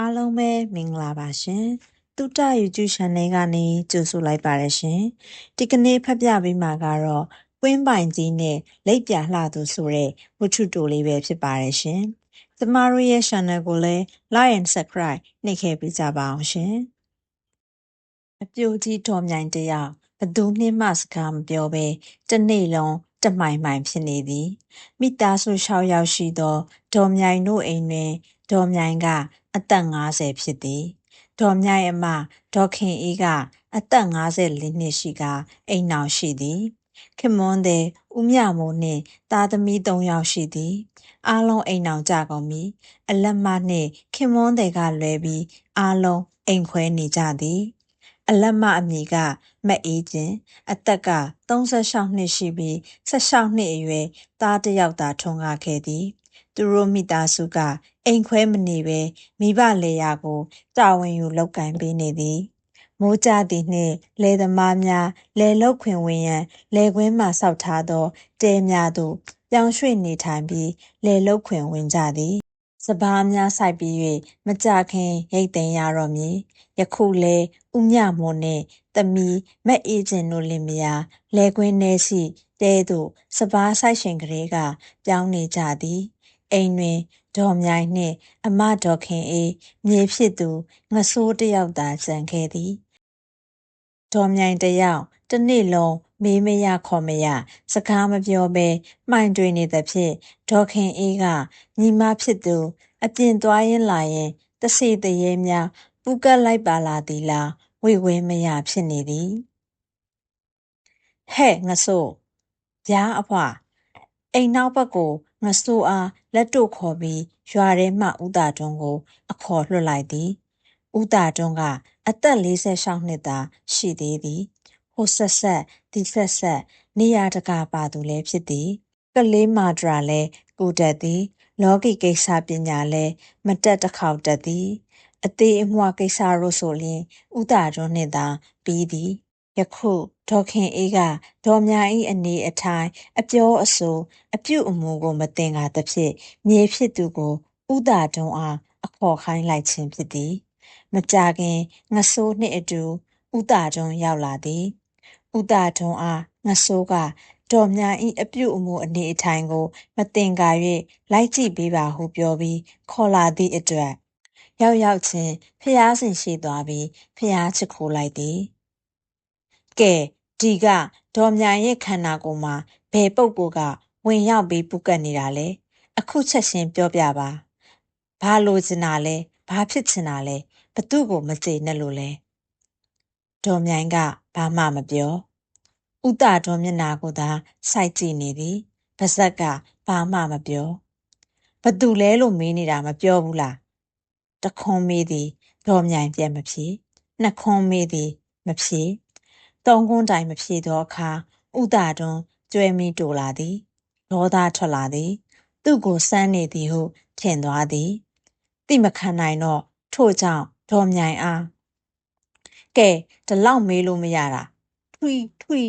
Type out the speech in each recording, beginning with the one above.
အားလုံးပဲမင်္ဂလာပါရှင်။တုတ္တ YouTube Channel ကနေကြိုဆိုလိုက်ပါတယ်ရှင်။ဒီကနေ့ဖတ်ပြပေးမှာကတော့ကွင်းပိုင်ကြီးနဲ့လက်ပြလှသူဆိုတဲ့ဝတ္ထုတိုလေးပဲဖြစ်ပါတယ်ရှင်။ကျမတို့ရဲ့ channel ကိုလည်း like and subscribe နှိပ်ခဲ့ပေးကြပါအောင်ရှင်။အပြိုကြီးတော်မြိုင်တယောက်ဘသူနှင်းမှစကားမပြောဘဲတစ်နေ့လုံးတမိုင်မိုင်ဖြစ်နေသည်မိသားစု၆ယောက်ရှိသောဒေါ်မြိုင်တို့အိမ်တွင်ဒေါ်မြိုင်က အသက်50ဖြစ်သည်ဒေါ်မြိုင်အမဒေါ်ခင်အေးကအသက်54နှစ်ရှိကအိမ်နောက်ရှိသည်ခင်မွန်းတဲ့ဦးမြမိုးနှင့်သားသမီး3ယောက်ရှိသည်အားလုံးအိမ်နောက်ကြကုန်ပြီအလက်မနှင့်ခင်မွန်းတဲ့ကလွဲပြီးအားလုံးအိမ်ခွဲနေကြသည်အလက်မအမည်ကမအေးကျင်အသက်က36နှစ်ရှိပြီး16နှစ်အရွယ်သားတစ်ယောက်သာထွန်းကားခဲ့သည် သူတို့မိသားစုက အိမ်ခွဲမနေဘဲမိဘလေယာကိုတာဝန်ယူလုပ်ကင်ပေးနေသည်မိုးကြသည်နှင့်လယ်သမားများလယ်လုတ်ခွင်ဝင်ရန်လယ်ကွင်းမှဆောက်ထားသောတဲများသို့ပြောင်းရွှေ့နေထိုင်ပြီးလယ်လုတ်ခွင်ဝင်ကြသည်စပားများစိုက်ပြီး၍မကြခင်ရိတ်သိမ်းရတော့မည်ယခုလဲဥမြမိုးနှင့်သမီးမက်အေးကျင်တို့လင်မယားလဲကွင်းထဲရှိတဲသို့စပားဆိုင်ရှင်ကလေးကပြောင်းနေကြသည် အိမ်တွင်ဒေါ်မြိုင်နှင့် အမဒေါ်ခင်အေးမြေဖြစ်သူငဆိုးတယောက်သာကျန်ခဲ့သည်ဒေါ်မြိုင်တယောက်တနေ့လုံးမေးမရခေါ်မရစကားမပြောဘဲမှိုင်တွေနေသဖြင့်ဒေါ်ခင်အေးကညီမဖြစ်သူ အပြင်သွားရင်လာရင်တစီတရေများပူကတ်လိုက်ပါလာသည်လားဝေဝဲမရဖြစ်နေသည်ဟဲ့ငဆိုးဗျာအဖွာအိမ်နောက်ဘက်ကို ငဆိုးအားလက်တို့ခေါ်ပြီးရွာထဲမှဦးတာတွန်းကို အခေါ်လွှတ်လိုက်သည်ဦးတာတွန်းကအသက်46နှစ်သာရှိသေးသည်ဟိုဆက်ဆက်ဒီဆက်ဆက်နေရတကာပါသူလည်းဖြစ်သည်ကလေးမာဒရာလည်းကူတတ်သည်လောကီကိစ္စပညာလည်းမတက်တစ်ခေါက်တတ်သည်အသေးအမွှကိစ္စတို့ဆိုလျင်ဥတာတွန်းနှင့်သာပြီးသည် ယခုဒေါခင်အေးကဒေါ်မြ၏အနေအထိုင်အပြောအဆိုအပြုအမူကိုမတင်ကားသဖြင့်မြေဖြစ်သူကိုဥတာတွန်းအားအခေါ်ခိုင်းလိုက်ခြင်းဖြစ်သည် မကြခင်ငဆိုးနှင့်အတူဥတာတွန်းရောက်လာသည်ဥတာတွန်းအားငဆိုးကဒေါ်မြ၏အပြုအမူအနေအထိုင်ကို မတင်ကား၍လိုက်ကြည့်ပေးပါဟုပြောပြီးခေါ်လာသည့်အတွက်ရောက်ရောက်ချင်းဖျားစင်ရှိသွားပြီးဖျားချခိုးလိုက်သည် ကဲဒီကဒေါ်မြိုင်ရဲ့ခန္ဓာကိုယ်မှာဘယ်ပုပ်ကိုကဝင်ရောက်ပြီးပုကတ်နေတာလဲအခုချက်ချင်းပြောပြပါဘာလို့ချင်တာလဲဘာဖြစ်ချင်တာလဲဘသူ့ကိုမကြေနဲ့လို့လဲဒေါ်မြိုင်ကဘာမှမပြောဥတဒေါ်မျက်နာကိုသာစိုက်ကြည့်နေသည်ပါဇက်ကဘာမှမပြောဘသူလဲလို့မေးနေတာမပြောဘူးလားတခွန်မေးသည်ဒေါ်မြိုင်ပြန်မဖြေနှစ်ခွန်မေးသည်မဖြေ သုံးခွန်းတိုင်မဖြေသောအခါဥတာတွန်းကျွဲမီတူလာသည်ဒေါသထွက်လာသည် သူ့ကိုစမ်းနေသည်ဟုထင်သွားသည်တိမခံနိုင်တော့ထို့ကြောင့်ဒေါ်မြိုင်အားကဲဒီလောက်မေးလို့မရတာထွီထွီ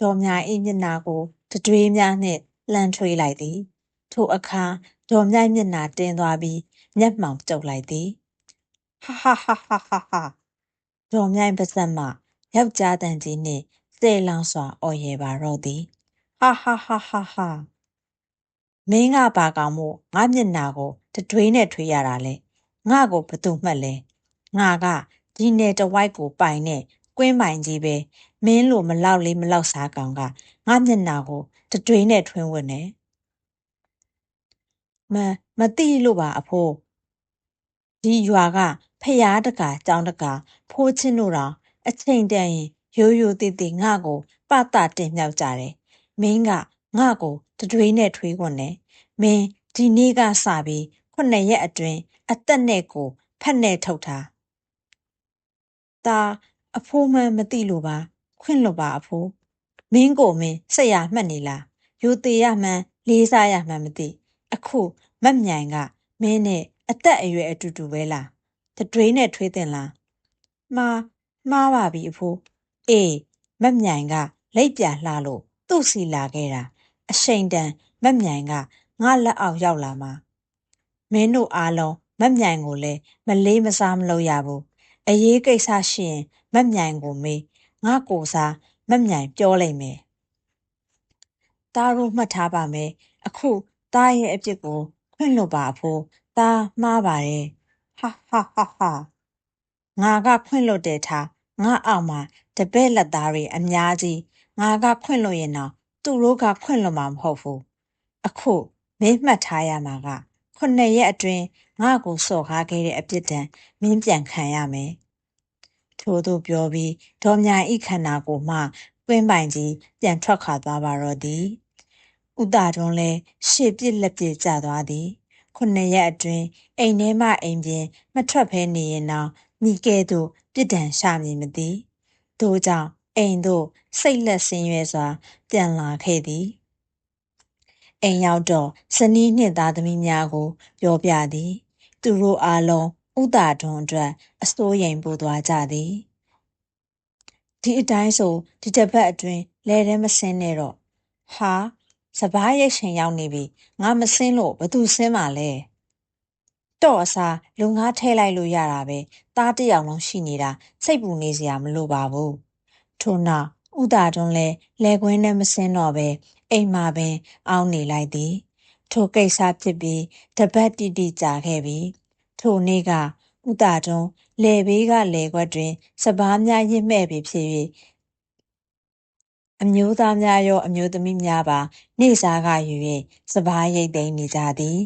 ဒေါ်မြိုင်၏မျက်နာကိုတတွေးများနှင့်လှမ်းထွေးလိုက်သည် ထိုအခါဒေါ်မြိုင်မျက်နာတင်းသွားပြီးမျက်မှောင်ကျုပ်လိုက်သည်ဟာဟာဟာဟာဟာဒေါ်မြိုင်ပါစက်မှ ယောက်ျားတန်ကြီးနှင့်စေလောင်စွာအော်ရယ်ပါတော့သည်ဟာဟာဟာဟာဟာမင်းကပါကောင်မို့ငါမျက်နာကိုတတွေးနဲ့ထွေးရတာလဲငါကိုဘသူမှတ်လဲငါကဒီနယ်တဝိုက်ကိုပိုင်နဲ့ကွင်းပိုင်ကြီးပဲမင်းလိုမလောက်လေးမလောက်စားကောင်ကငါမျက်နာကိုတတွေးနဲ့ထွင်းဝင်နေမမတိလို့ပါအဖိုးဒီရွာကဖျားတကာကြောင်းတကာဖိုးချင်းတို့တော် အချိန်တန်ရင်ရိုးရိုးသေးသေးငါ့ကိုပတတင်မြောက်ကြတယ်မင်းကငါ့ကိုတတွေးနဲ့ထွေးခွန်းနဲ့မင်းဒီနေ့ကစပြီးခုနှစ်ရက်အတွင်းအသက်နဲ့ကိုဖက်နဲ့ထုတ်တာဒါအဖိုးမှန်မသိလို့ပါခွင့်လို့ပါအဖိုးမင်းကိုမင်းဆက်ရမှတ်နေလားရိုသေရမှန်းလေးစားရမှန်းမသိအခုမက်မြိုင်ကမင်းနဲ့အသက်အရွယ်အတူတူပဲလားတတွေးနဲ့ထွေးတင်လားမှား မှားပါပြီအဖိုးအေးမက်မြိုင်ကလက်ပြလှလို့သူ့စီလာခဲ့တာအရှိန်တန်မက်မြိုင်ကငါလက်အောက်ရောက်လာမှာမင်းတို့အားလုံးမက်မြိုင်ကိုလည်းမလေးမစားမလုပ်ရဘူးအရေးကိစ္စရှိရင်မက်မြိုင်ကိုမေးငါကိုစားမက်မြိုင်ပြောလိုက်မယ်တားတို့မှတ်ထားပါမယ်အခုတားရဲ့အပြစ်ကိုခွင့်လွတ်ပါအဖိုးတားမှားပါတယ်ဟာဟာဟာဟာ ငါကခွင့်လွတ်တယ်ထားငါအောက်မှာတပည့်လက်သားတွေအများကြီးငါကခွင့်လွတ်ရင်တော့သူတို့ကခွင့်လွတ်မှာမဟုတ်ဘူးအခုမင်းမှတ်ထားရမှာကခုနှစ်ရက်အတွင်းငါ့ကိုစော်ကားခဲ့တဲ့အပြစ်ဒဏ်မင်းပြန်ခံရမယ်ထို့သူပြောပြီးဒေါ်မြိုင်ဤခန္ဓာကိုယ်မှကွင်းပိုင်ကြီးပြန်ထွက်ခွာသွားပါတော့သည်ဥတာတွန်းလဲရှေ့ပြစ်လက်ပြစ်ကျသွားသည်ခုနှစ်ရက်အတွင်းအိမ်ထဲမှအိမ်ပြင်မထွက်ဖဲနေရင်တော့ မိကဲ့သို့ပြစ်ဒဏ်ရှာမည်မသိထို့ကြောင့်အိမ်သို့စိတ်လက်ဆင်းရဲစွာ ပြန်လာခဲ့သည်အိမ်ရောက်တော့ဇနီးနှင့်သားသမီးများကို ပြောပြသည် သူတို့အားလုံးဥတာထွန်းအတွက်အစိုးရိမ်ပူသွားကြသည်ဒီအတိုင်းဆိုဒီတစ်ပတ်အတွင်းလဲထဲမစင်းနဲ့တော့ဟာစပားရိတ်ရှင်ရောက်နေပြီငါမစင်းလို့ဘသူစင်းမှာလဲတော့အစားလူငါထဲလိုက်လို့ရတာပဲ သားတစ်ယောက်လုံးရှိနေတာစိတ်ပူနေစရာမလိုပါဘူးထို့နောက်ဥတာတွန်းလဲလဲခွင်းနဲ့မစင်းတော့ပဲအိမ်မှာပင် အောင်းနေလိုက်သည် ထိုကိစ္စဖြစ်ပြီးတပတ်တိတိကြာခဲ့ပြီထိုနေ့ကဥတာတွန်းလေဘေးကလေခွက်တွင် စပားများရစ်မဲ့ပြီဖြစ်၍အမျိုးသားများရော အမျိုးသမီးများပါ နေစားကယူ၍စပားရိတ်သိမ်းနေကြသည်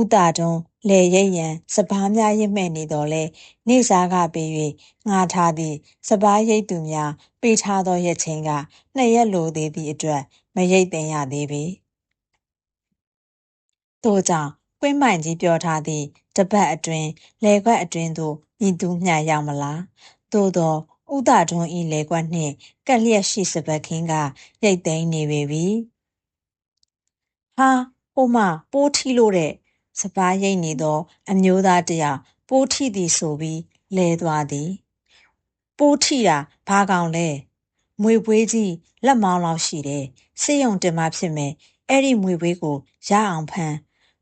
ဥတာတွန်းလေရိတ်ရန်စပားများရစ်မဲ့နေတော်လဲနေစားကပေး၍ငါထားသည့်စပားရိတ်သူများပေးထားသောရက်ချင်းကနှစ်ရက်လိုသေးသည့်အတွက်မရိတ်သိမ်းရသေးပေထို့ကြောင့်ကွင်းပိုင်ကြီးပြောထားသည့်တပတ်အတွင်းလေခွက်အတွင်းသို့မြည်သူမျှရောက်မလားသို့သောဥဒတွန်းဤလေကွက်နှင့်ကက်လျက်ရှိစပတ်ခင်းကရိတ်သိမ်းနေပေပြီဟာဟိုမှပိုးထီလို့တဲ့ စပားရိတ်နေသော အမျိုးသားတယောက်ပိုးထီသည်ဆိုပြီးလဲသွားသည်ပိုးထီတာဘာကောင်လဲမွေပွေးကြီးလက်မောင်းလောက်ရှိတယ်စေးရုံတင်မှဖြစ်မယ်အဲ့ဒီမွေပွေးကိုရအောင်ဖမ်း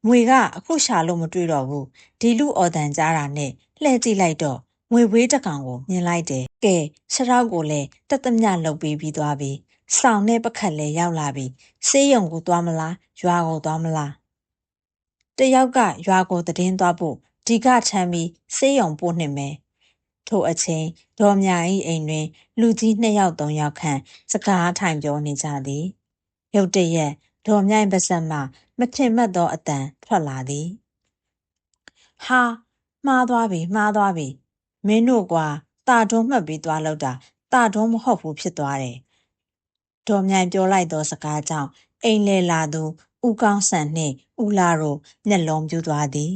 ငွေကအခုရှာလို့မတွေ့တော့ဘူးဒီလူအော်တန်ကြားတာနဲ့လှည့်ကြည့်လိုက်တော့ငွေဝေးတစ်ကောင်ကိုမြင်လိုက်တယ်ကဲခြေထောက်ကိုလည်းတက်သမျှလှုပ်ပြီးပြီးသွားပြီဆောင်နဲ့ပခတ်လည်းရောက်လာပြီဆေးရုံကိုသွားမလားရွာကိုသွားမလား တယောက်ကရွာကိုတည်င်းသွားဖို့ဒီကထမ်းပြီးဆေးရုံပို့နှင်မယ်ထို့အချိန်ဒေါ်မြအိအိမ်တွင် လူကြီးနှစ်ယောက်သုံးယောက်ခန့်စကားထိုင်ပြောနေကြသည်ရုတ်တရက်ဒေါ်မြိုင်ပါဇက်မှမထင်မှတ်သောအတန်ထွက်လာသည်ဟာမှားသွားပြီမှားသွားပြီမင်းတို့ကွာတာတွန်းမှတ်ပြီးသွားလောက်တာတာတွန်းမဟုတ်ဘူးဖြစ်သွားတယ်ဒေါ်မြိုင်ပြောလိုက်သောစကားကြောင့်အိမ်လေလာသူ ဦးကောင်းဆန်နှင့်ဦးလာတို့မျက်လုံးပြူသွားသည်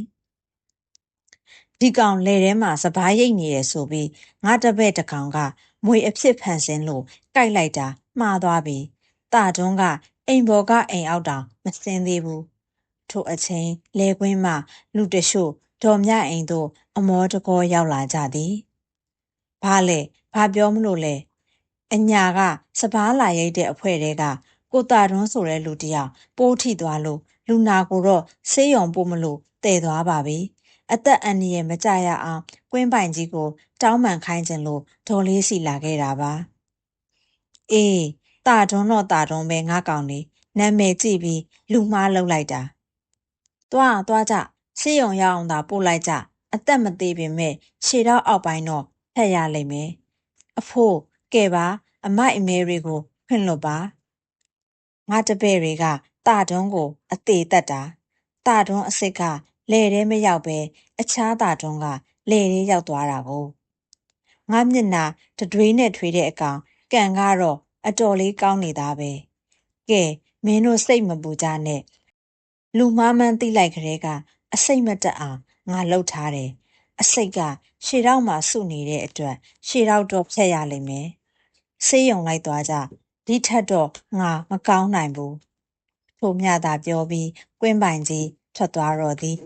ဒီကောင်လေထဲမှာစပားရိတ်နေရဆိုပြီးငါတပည့်တကောင်ကမွေအဖြစ်ဖန်ဆင်းလို့ကြိုက်လိုက်တာမှားသွားပြီတာတွန်းကအိမ်ဘော်ကအိမ်အောက်တောင်မစင်းသေးဘူးထိုအချိန်လဲကွင်းမှလူတရှို့ဒေါ်မြအိမ်သို့အမောတကောရောက်လာကြသည်ဘာလဲဘာပြောမလို့လဲအညာကစပားလာရိတ်တဲ့အဖွဲတဲက ကိုတာတွန်းဆိုတဲ့လူတယောက်ပိုးထိသွားလို့လူနာကိုတော့ဆေးရုံပို့မလို့တည်သွားပါပြီအသက်အန္တရာယ်မကြရအောင်ကွင်းပိုင်ကြီးကို တောင်းပန်ခိုင်းခြင်းလို့ဒေါ်လေးစီလာခဲ့တာပါအေးတာတွန်းတော့တာတွန်းပဲငါကောင်နေနာမည်ကြည့်ပြီးလူမှားလောက်လိုက်တာသွားသွားကြဆေးရုံရောက်အောင်သာပို့လိုက်ကြအသက်မသေးပေမဲ့ခြေတော့အောက်ပိုင်းတော့ဖက်ရလိမ့်မယ်အဖိုးကဲပါအမိုက်အမဲတွေကိုခွင့်လွတ်ပါ ငါတပည့်တွေကတာတွန်းကိုအသေးတက်တာတာတွန်းအစ်စ်ကလဲထဲမရောက်ပဲအခြားတာတွန်းကလဲထဲရောက်သွားတာကိုငါမျက်နာတတွေးနဲ့ထွေးတဲ့အကောင်ကံကတော့အတော်လေးကောင်းနေတာပဲကဲမင်းတို့စိတ်မပူကြနဲ့လူမားမှန်းသိလိုက်ကြတဲ့ကအစိတ်မတက်အောင်ငါလှုပ်ထားတယ်အစိတ်ကရှေတော့မှစုနေတဲ့အတွက်ရှေတော့တော့ဖြတ်ရလိမ့်မယ်ဆေးရုံလိုက်သွားကြ ဒီထက်တော့ငါမကောင်းနိုင်ဘူးထိုမြသာပြောပြီးကွင်းပိုင်ကြီးထွက်သွားတော့သည်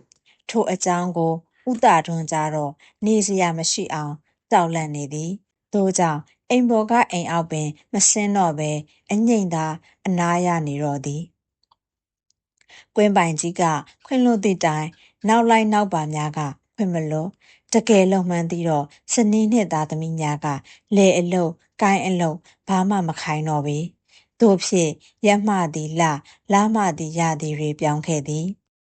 ထိုအကြောင်းကိုဥတာတွန်းကြတော့နေစရာမရှိအောင်တောက်လန့်နေသည်သို့ကြောင့်အိမ်ပေါ်ကအိမ်အောက်ပင် မစင်းတော့ပဲအငိမ့်သာအနားရနေတော့သည်ကွင်းပိုင်ကြီးကခွင်လွတ်သည့်တိုင်နောက်လိုက်နောက်ပါများကဖွင့်မလို့တကယ်လုံမှန်းသည်တော့စနီးနှင့်သားသမီးများကလေအလုတ် ကိုင်းအလုတ်ဘာမှမခိုင်းတော့ပေတို့ဖြင့်ရက်မှသည်လလမှသည်ရသည်တွေပြောင်းခဲ့သည်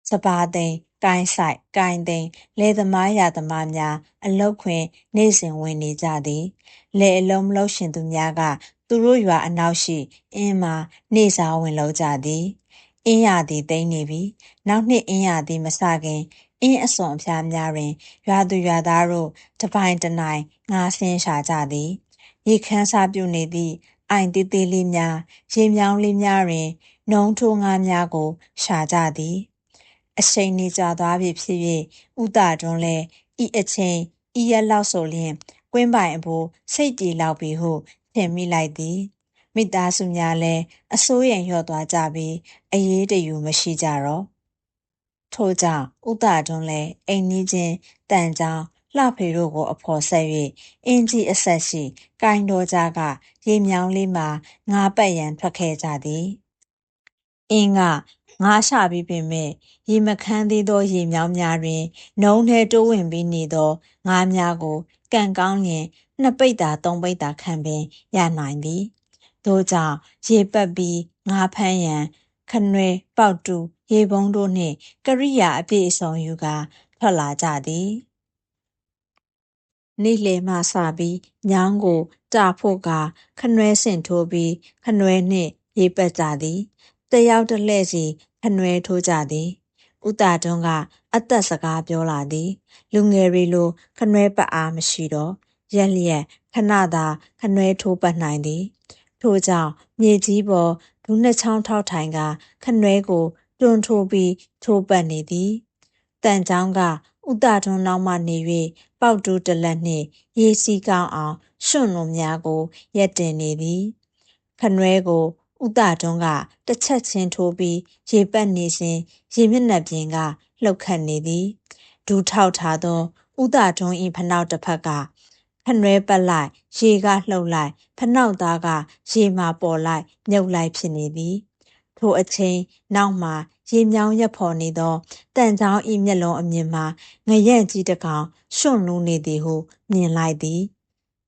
စပါးသိန်းကိုင်းဆိုင်ကိုင်းသိန်းလေသမားရသမားများအလုတ်ခွင်နေ့စဉ်ဝင်နေကြသည်လေအလုံးမလို့ရှင်သူများကသူတို့ရွာအနောက်ရှိအင်းမှာနေစားဝင်လောက်ကြသည်အင်းရသည်တိမ့်နေပြီနောက်နှစ်အင်းရသည်မစခင်အင်းအစွန်အဖျားများတွင်ရွာသူရွာသားတို့တပိုင်တနိုင်ငါဆင်းရှာကြသည် ရေခမ်းစားပြုနေသည့်အိုင်သေးသေးလေးများရေမြောင်းလေးများတွင်နှုံထိုးငါးများကို ရှာကြသည် အချိန်နေကြသွားပြီဖြစ်၍ဥတာတွန်းလဲဤအချိန်ဤရက်လောက်ဆိုလျင်ကွင်းပိုင်အဖို့စိတ်ပြေလောက်ပြီဟုထင်မိလိုက်သည်မိသားစုများလည်းအစိုးရလျော့သွားကြပြီးအရေးတယူမရှိကြတော့ထို့ကြောင့်ဥတာတွန်းလည်းအိမ်နီးချင်းတန်ချောင်း လှဖေတို့ကို အဖော်ဆက်၍အင်းကြီးအဆက်ရှိ ကိုင်းတော်ကြားက ရေမြောင်းလေးမှာ ငါးပတ်ရန် ထွက်ခဲ့ကြသည် အင်းက ငါးရှာပြီးပင်မဲ့ရေမခမ်းသေးသော ရေမြောင်းများတွင်နှုံထဲတိုးဝင်ပြီးနေသော ငါးများကို ကံကောင်းရင် နှစ်ပိတ်တာသုံးပိတ်တာခံပင် ရနိုင်သည် ထို့ကြောင့် ရေပတ်ပြီး ငါးဖမ်းရန် ခနွယ် ပေါက်တူရေပုံးတို့နှင့်ကရိယာအပြည့်အစုံယူကာ ထွက်လာကြသည် နေ့လယ်မှစပြီးညောင်းကိုတာဖို့ကခနွဲဆင့်ထိုးပြီးခနွဲနှင့်ရေပက်ကြသည်တယောက်တစ်လှည့်စီခနွဲထိုးကြသည်ဥတာတွန်းကအသက်စကားပြောလာသည် လူငယ်တွေလိုခနွဲပတ်အားမရှိတော့ရက်လျက်ခဏသာခနွဲထိုးပတ်နိုင်သည် ထို့ကြောင့်မြေကြီးပေါ်ဒူးနှစ်ချောင်းထောက်ထိုင်ကခနွဲကိုတွန်းထိုးပြီးထိုးပတ်နေသည်တန်ချောင်းက ဥတာထွန်းနောက်မှနေ၍ပေါက်တူးတလက်နှင့်ရေစီးကောင်းအောင်ရွှွန့်လိုများကိုရက်တင်နေသည်ခနွဲကိုဥတာထွန်းကတစ်ချက်ချင်းထိုးပြီးရေပတ်နေစဉ်ရေမျက်နှာပြင်ကလှုပ်ခတ်နေသည်ဒူးထောက်ထားသောဥတာထွန်း၏ဖနောက်တစ်ဖက်ကခနွဲပတ်လိုက်ရေကလှုပ်လိုက်ဖနောက်သားကရေမှာပေါ်လိုက်မြုပ်လိုက်ဖြစ်နေသည်ထိုအချိန်နောက်မှာ ရေမြောင်းရက်ဖော်နေသောတန်ချောင်းဤမျက်လုံးအမြင်မှာငရက်ကြီးတစ်ကောင်ရွှွန့်လူးနေသည်ဟုမြင်လိုက်သည်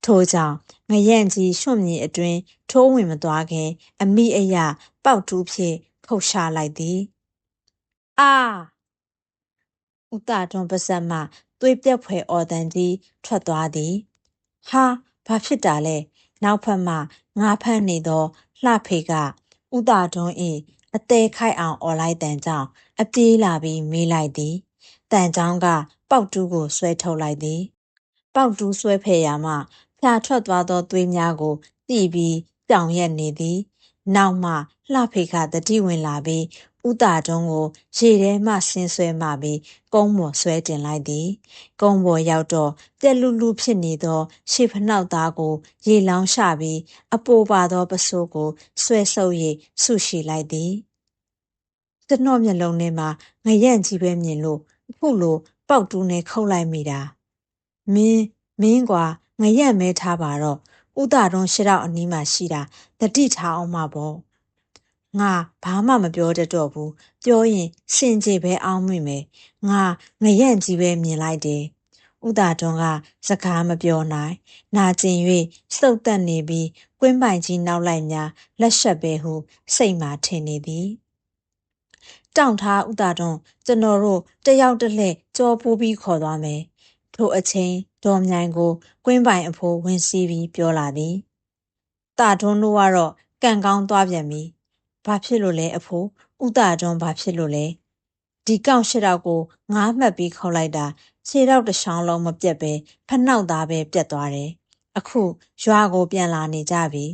ထို့ကြောင့်ငရက်ကြီးရွှွန့်မြေအတွင်ထိုးဝင်မသွားခင် အမိအယပေါက်တူးဖြင့်ခုတ်ရှာလိုက်သည်အာဥတာတွန်ပါဇက်မှသွေးပြက်ဖွယ်အော်တန်ကြီးထွက်သွားသည်ဟာဘာဖြစ်တာလဲနောက်ဖက်မှငါဖမ်းနေသောလှဖေကဥတာတွန်း၏ အသေးခိုက်အောင်အော်လိုက်တန်ကြောင့်အပြေးလာပြီးမေးလိုက်သည်တန်ချောင်းကပေါက်တူးကိုဆွဲထုတ်လိုက်သည်ပေါက်တူးဆွဲဖယ်ရာမှဖြာထွက်သွားသောသွေးများကိုတိပြီးကြောင်ရက်နေသည်နောက်မှလှဖေကတတိဝင်လာပြီး ဥတာတွန်းကိုရေထဲမှဆင်းဆွဲမှပြီးကုန်းပေါ်ဆွဲတင်လိုက်သည်ကုန်းပေါ်ရောက်တော့ပြက်လူလူဖြစ်နေသောရှေဖနှောက်သားကို ရေလောင်းရှပြီးအပိုပါသောပစိုးကိုဆွဲဆုပ်၍ဆုရှိလိုက်သည်ကျွန်တော်မျက်လုံးထဲမှာငရက်ကြီးပဲမြင်လို့အခုလိုပေါက်တူးနဲ့ခုတ်လိုက်မိတာမင်းမင်းကွာငရက်မဲထားပါတော့ဥတာတွန်းရှရောက်အနီးမှာရှိတာတတိထားအောင်မှာပေါ့ ငါဘာမှမပြောတတ်တော့ဘူးပြောရင်စင်ကြေပဲအောင်းမိမယ်ငါငရက်ကြီးပဲမြင်လိုက်တယ်ဥတာတွန်းကစကားမပြောနိုင်နာကျင်၍စုပ်တက်နေပြီးကွင်းပိုင်ကြီးနောက်လိုက်များလက်ရှက်ပဲဟုစိတ်မှထင်နေသည်တောင့်ထားဥတာတွန်းကျွန်တော်တို့တယောက်တစ်လှည့်ကြောပိုးပြီးခေါ်သွားမယ်ထိုအချိန်ဒေါ်မြိုင်ကိုကွင်းပိုင်အဖိုးဝင်စီးပြီးပြောလာသည်တာတွန်းတို့ကတော့ကံကောင်းသွားပြန်ပြီ ဘာဖြစ်လို့လဲအဖိုးဥတာတွန်းဘာဖြစ်လို့လဲဒီကောက်ရှစ်တော့ကိုငားမှတ်ပြီးခေါ်လိုက်တာခြေတော့တချောင်းလုံးမပြတ်ပဲဖနှောက်သားပဲပြတ်သွားတယ်အခုရွာကိုပြန်လာနေကြပြီ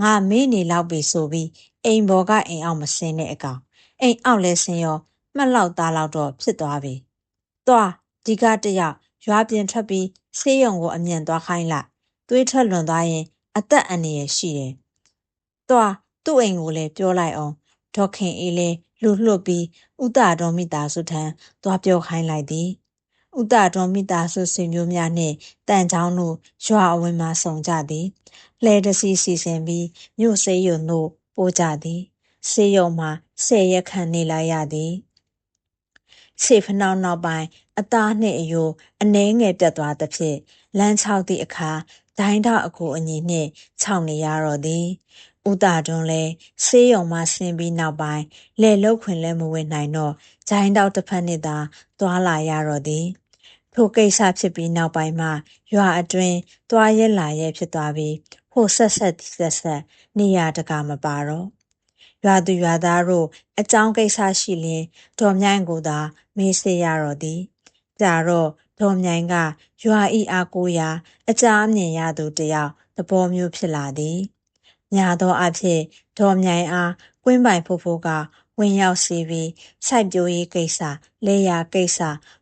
ငါမေးနေလောက်ပြီဆိုပြီးအိမ်ဘော်ကအိမ်အောင်မစင်းတဲ့အကောင်အိမ်အောက်လဲဆင်းရောမှတ်လောက်သားလောက်တော့ဖြစ်သွားပြီ။သွားဒီကတယောက်ရွာပြင်ထွက်ပြီးဆေးရုံကိုအမြန်သွားခိုင်းလိုက်။သွေးထွက်လွန်သွားရင် အသက်အန္တရာယ်ရှိတယ်။သွား သူ့အိမ်ကိုလည်းပြောလိုက်အောင်ဒေါခင်အေးလည်းလူလွတ်ပြီးဥတာတော်မိသားစုထံသွားပြောခိုင်းလိုက်သည်။ဥတာတော်မိသားစုဆွေမျိုးများနှင့်တန်ချောင်းတို့ရွာအဝင်မှဆုံကြသည်။လဲတစီစီစဉ်ပြီးမြို့စေးရုံတို့ပို့ကြသည်။ဆေးရုံမှာဆယ်ရက်ခန့်နေလိုက်ရသည်စေဖနောက်နောက်ပိုင်းအသားနှင့်အယိုးအနှဲငယ်ပြတ်သွားသဖြင့်လမ်းချောက်သည့်အခါဒိုင်းထောက်အကူအညီနှင့်ခြောက်နေရတော့သည် ဥတာတွန်းလဲဆေးရုံမှဆင်းပြီးနောက်ပိုင်းလဲလုတ်ခွင်လဲမဝင်နိုင်တော့ဂျိုင်းတောက်တစ်ဖက်နှင့်သာသွာလာရတော့သည်ထိုကိစ္စဖြစ်ပြီးနောက်ပိုင်းမှာရွာအတွင်းသွားရဲလာရဲဖြစ်သွားပြီးဟိုဆက်ဆက်ဆက်ဆက်နေရတကာမပါတော့ရွာသူရွာသားတို့အကြောင်းကိစ္စရှိလျင်ဒေါ်မြိုင်ကိုသာမေးစေရတော့သည်ကြတော့ဒေါ်မြိုင်ကရွာဤအားကိုရာအကြအမြင်ရသူတယောက်သဘောမျိုးဖြစ်လာသည် ညာသောအဖြစ်ဒေါ်မြိုင်အားကွင်းပိုင်ဖိုးဖိုးကဝင်ရောက်စီပြီးစိုက်ပျိုးရေးကိစ္စလေယာကိစ္စ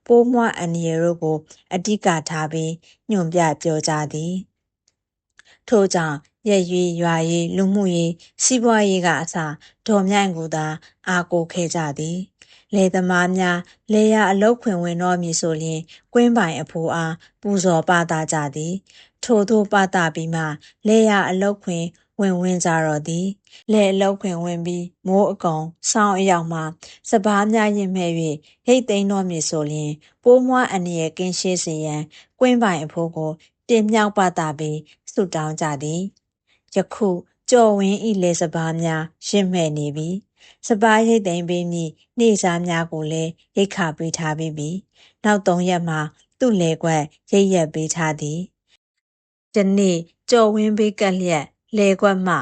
ပိုးမွှအန်ရီတို့ကိုအဓိကထားပြီးညွန်ပြပြောကြသည်ထို့ကြောင့်ရဲ့ရွေရွာရေးလူမှုရေးစီးပွားရေးကအစဒေါ်မြိုင်ကိုသာအားကိုခဲ့ကြသည်လေသမားများလေယာအလုတ်ခွင်ဝင်တော့မည်ဆိုလျင်ကွင်းပိုင်အဖိုးအားပူဇော်ပတာကြသည်ထို့သောပတာပြီးမှလေယာအလုတ်ခွင် ဝင်ဝင်ကြတော့သည်လဲအလုတ်ခွင်ဝင်ပြီးမိုးအကုံဆောင်းအရောက်မှစပားများရင်မဲ့၍ဟိတ်သိမ်းတော့မည်ဆိုလျင်ပိုးမွားအနေရဲ့ကင်းရှင်းစေရန်ကွင်းပိုင်အဖိုးကိုတင်မြောက်ပတာပြီးဆုတောင်းကြသည်ယခုကြော်ဝင်းဤလေစပားများရင့်မဲ့နေပြီစပားရိတ်သိမ်းပေးမည်နေစားများကိုလည်းရိတ်ခပေးထားပြီးပြီနောက်၃ရက်မှာသူ့လေကွက်ရိတ်ရက်ပေးထားသည်ဒီနေ့ကြော်ဝင်းပေးကက်လျက် လေကွက်မှ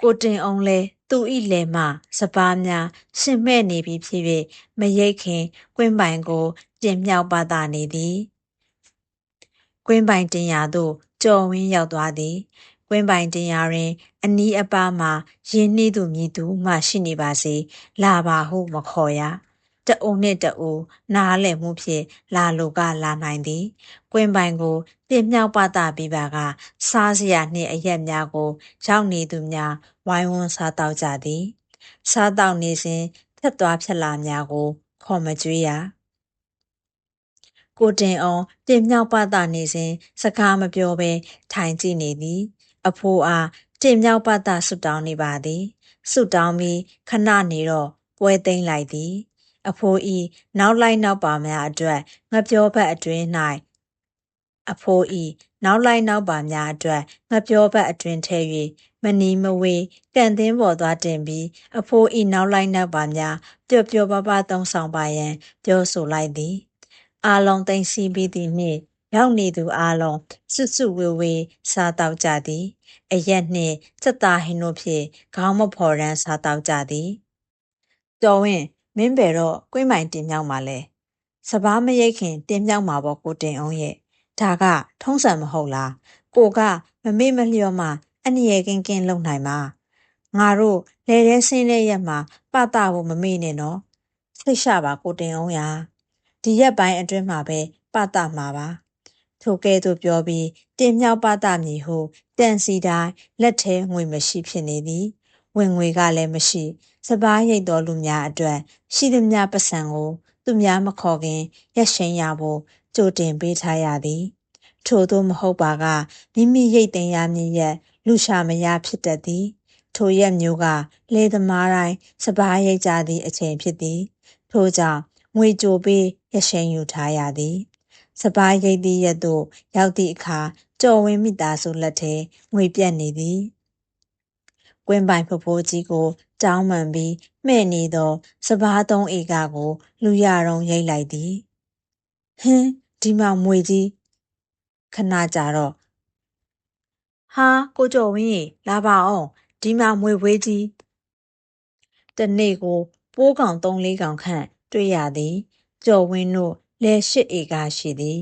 ကိုတင်အောင်လဲသူဤလေမှစပားများရှင်မဲ့နေပြီဖြစ်၍မရိတ်ခင်ကွင်းပိုင်ကိုတင်မြောက်ပါတာနေသည်ကွင်းပိုင်တင်ရာသို့ကြော်ဝင်းရောက်သွားသည်ကွင်းပိုင်တင်ရာတွင် အနီးအပါးမှာရင်းနှီးသူမြည်သူမှရှိနေပါစေလာပါဟုမခေါ်ရ တအုံနှင့်တအူနားလည်မှုဖြင့်လာလိုကလာနိုင်သည်ကွင်းပိုင်ကိုတင်မြောက်ပတာပြီးပါက စားစရာနှင့်အရက်များကိုရောက်နေသူများဝိုင်းဝန်းစားတောက်ကြသည်စားတောက်နေစဉ်ဖြတ်သွားဖြတ်လာများကို ခေါ်မကြွေးရကိုတင်အောင်တင်မြောက်ပတာနေစဉ်စကားမပြောဘဲထိုင်ကြည့်နေသည် အဖိုးအားတင်မြောက်ပတာဆွတောင်းနေပါသည်ဆွတောင်းပြီးခဏနေတော့ပွဲသိမ်းလိုက်သည် အဖိုးဤနောက်လိုက်နောက်ပါများအတွက်ငပြောဘက်အတွင်း၌အဖိုးဤနောက်လိုက်နောက်ပါများအတွက်ငပြောဘက်အတွင်းထဲ၍မနီမဝေကန်သင်းပေါ်သွားတင်ပြီးအဖိုးဤနောက်လိုက်နောက်ပါများပျော်ပျော်ပါပါသုံးဆောင်ပါရန်ပြောဆိုလိုက်သည်အာလုံးသိမ့်စီပြီးသည်နှင့်ရောက်နေသူအလုံးစွတ်စွဝေဝေစားတောက်ကြသည် အရက်နှင့်စက်သားဟင်းတို့ဖြင့်ခေါင်းမဖော်ရန်စားတောက်ကြသည်တော်ဝင် မင်းဘယ်တော့ကွင်းမိုင်တင်မြောက်မှာလဲစပားမရိတ်ခင်တင်မြောက်မှာပေါ့ကိုတင်အောင်ရဲ့ဒါကထုံးစံမဟုတ်လားကိုကမမေ့မလျော့မှအနည်းကင်းကင်းလုံနိုင်မှာငါတို့လဲတဲ့ဆင်းတဲ့ရက်မှာပတာဖို့မမေ့နဲ့နော်စိတ်ရှပါကိုတင်အောင်ရာဒီရက်ပိုင်းအတွင်းမှာပဲပတာမှာပါထိုကဲ့သို့ပြောပြီးတင်မြောက်ပတာမည်ဟုတန်စီတိုင်းလက်ထဲငွေမရှိဖြစ်နေသည် ဝင်ငွေကလည်းမရှိစပားရိတ်တော်လူများအတွက်ရှိသမျှပစံကိုသူများမခေါ်ခင်ရက်ရှင်ရဖို့ကြိုတင်ပေးထားရသည်ထို့သောမဟုတ်ပါကမိမိရိတ်သိမ်းရမည်ရက်လူရှာမရဖြစ်တတ်သည် ထိုရက်မျိုးကလေသမားတိုင်းစပားရိတ်ကြသည့်အချိန်ဖြစ်သည် ထို့ကြောင့်ငွေကြိုပေးရရှိန်ယူထားရသည်စပားရိတ်သည့်ရက်သို့ရောက်သည့်အခါကြော်ဝင်းမိသားစုလက်ထဲငွေပြတ်နေသည် ကွင်းပိုင်ဖဖိုးကြီးကိုတောင်းမှန်ပြီးမှဲ့နေသောစပားသုံးဧကကိုလူရတုံရိတ်လိုက်သည်ဟင်းဒီမှာမွေကြီးခဏကြာတော့ဟာကိုကျော်ဝင်းရေလာပါအောင်ဒီမှာမွေဝေးကြီးတနေ့ကိုပိုးကောင်၃၄ကောင်ခန့်တွေ့ရသည် ကျော်ဝင်းတို့လဲ၈ဧကရှိသည်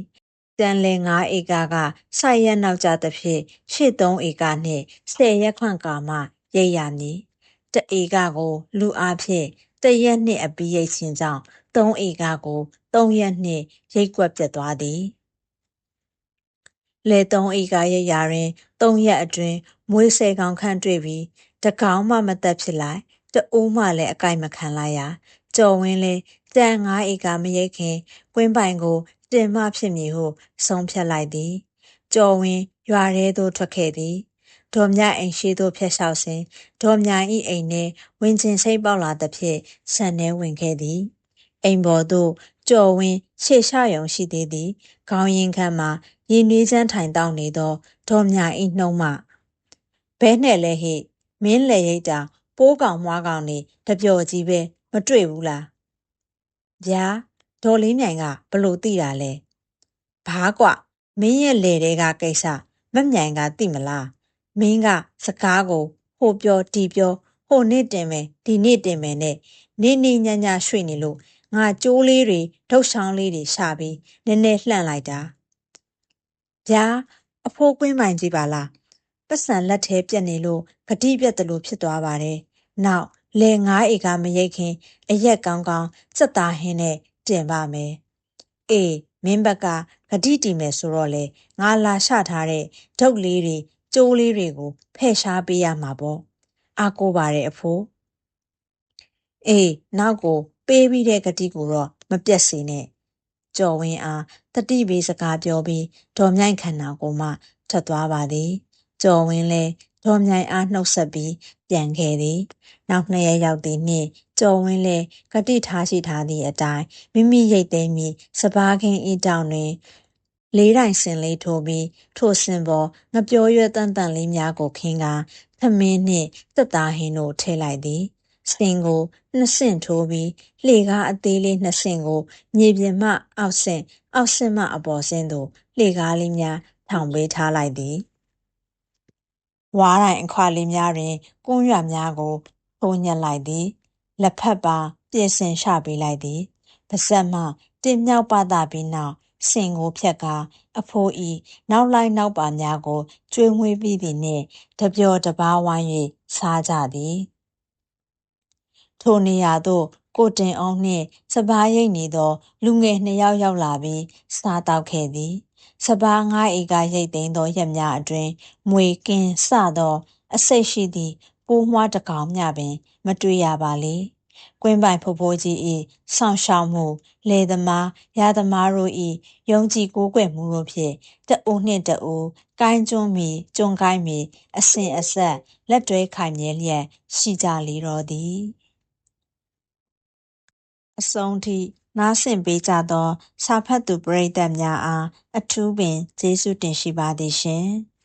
တန်လဲ9ဧကကစိုက်ရက်နောက်ကြသဖြင့်ရှစ်3ဧကနှင့်10ရက်ခွန့်ကာမှ ရိတ်ရမည်တဧကကို လူအားဖြင့်တရက်နှင့်အပီးရိတ်ခြင်းကြောင့်3ဧကကို3ရက်နှင့်ရိတ်ကွက်ပြတ်သွားသည်လေ3ဧကရရာတွင်3ရက်အတွင်းမွေးဆယ်ကောင်ခန့်တွေ့ပြီးတကောင်မှမသက်ဖြစ်လိုက်တအိုးမှလည်းအကိုက်မခံလိုက်ရကြော်ဝင်းလဲတန်9ဧကမရိတ်ခင်ကွင်းပိုင်ကိုတင်မဖြစ်မည်ဟုဆုံးဖြတ်လိုက်သည် ကြော်ဝင်းရွာထဲသို့ထွက်ခဲ့သည် ဒေါ်မြအိမ်ရှိသို့ဖျက်လျှောက်စဉ်ဒေါ်မြဤအိမ်နှင့်ဝင်းချင်းစိတ်ပေါက်လာသဖြင့်ဆန်နှဲဝင်ခဲ့သည်အိမ်ပေါ်သို့ကြော်ဝင်းခြေရှယုံရှိသေးသည်ခေါင်းရင်ခမ်းမှာရင်နွေးချမ်းထိုင်တောင်းနေသောဒေါ်မြဤနှုံးမှဘဲနဲ့လဲဟိမင်းလေရိတ်တာပိုးကောင်မွားကောင်နေတပျော်ကြီးပဲမတွေ့ဘူးလားဗျာဒေါ်လေးမြိုင်ကဘလို့သိတာလဲဘာကွမင်းရဲ့လေတဲကကိစ္စမမြိုင်ကသိမလား မင်းကစကားကိုဟိုပြောတီပြောဟိုနေ့တင်မယ်ဒီနေ့တင်မယ်နဲ့နေနေညညရွှေ့နေလို့ငါကြိုးလေးတွေဒုတ်ဆောင်လေးတွေရှာပြီးနည်းနည်းလှန့်လိုက်တာဗျာအဖိုးကွင်းပိုင်ကြည့်ပါလားပတ်စံလက်ထဲပြက်နေလို့ဂတိပြက်တယ်လို့ဖြစ်သွားပါတယ်နောက်လေ9ဧကမရိတ်ခင် အရက်ကောင်းကောင်းစက်သားဟင်းနဲ့တင်ပါမယ်အေးမင်းဘက်ကဂတိတီမယ်ဆိုတော့လေငါလာရှထားတဲ့ဒုတ်လေးတွေ ကျိုးလေးတွေကိုဖဲ့ရှားပေးရမှာပေါ့အာကိုပါတယ်အဖိုးအေးနောက်ကို ပေးပြီးတဲ့ဂတိကိုတော့မပြတ်စေနဲ့ကြော်ဝင်းအားတတိပေးစကားပြောပြီးဒေါ်မြိုင်ခန္ဓာကိုမှထွက်သွားပါသည်ကြော်ဝင်းလဲဒေါ်မြိုင်အားနှုတ်ဆက်ပြီးပြန်ခဲ့သည်နောက်နှစ်ရက်ရောက်သည်နှင့်ကြော်ဝင်းလဲဂတိထားရှိထားသည့်အတိုင်းမိမိရိတ်သိမ်းပြီးစပားခင်းဤတောင်တွင် လေးတိုင်စင်လေးထိုးပြီးထိုစင်ပေါ်ငပြောရွက်တန်တန်လေးများကိုခင်းကာသမင်းနှင့်တက်သားဟင်းတို့ထည့်လိုက်သည်စင်ကိုနှစ်ဆင့်ထိုးပြီးလှေကားအသေးလေးနှစ်ဆင့်ကိုမြေပြင်မှအောက်ဆင့်အောက်ဆင့်မှအပေါ်ဆင့်သို့လှေကားလေးများထောင်ပေးထားလိုက်သည်ဝါးတိုင်အခွာလေးများတွင်ကွန်းရွများကိုထိုးညက်လိုက်သည်လက်ဖက်ပါပြင်ဆင်ရှပေးလိုက်သည်ပါဇက်မှတင်မြောက်ပသပြီးနောက် စင်ကိုဖြတ်ကာ အဖိုးဤနောက်လိုက်နောက်ပါများကို ကျွေးမွေးပြီးသည်နှင့် တပျော်တပါးဝိုင်း၍စားကြသည်ထိုနေရာသို့ကိုတင်အောင်နှင့်စပားရိတ်နေသော လူငယ်နှစ်ယောက်ရောက်လာပြီးစားတောက်ခဲ့သည်စပားငါးဧကရိတ်သိမ်းသောရက်များအတွင်မွေကင်းစသော အစိတ်ရှိသည့်ပိုးမွှားတကောင်မျှပင် မတွေ့ရပါလေ ကွင်းပိုင်ဖိုးဖိုးကြီး၏ဆောင်ရှောက်မှုလေသမားရသမားတို့၏ယုံကြည်ကိုးကွယ်မှုတို့ဖြင့်တအိုးနှင့်တအိုးကိုင်းကျွန်းမီကျွန်းကိုင်းမီအစဉ်အဆက်လက်တွဲခိုင်မြဲလျက်ရှိကြလေတော်သည်အဆုံးထိနားဆင်ပေးကြသောစာဖတ်သူပရိသတ်များအားအထူးပင်ကျေးဇူးတင်ရှိပါသည်ရှင်။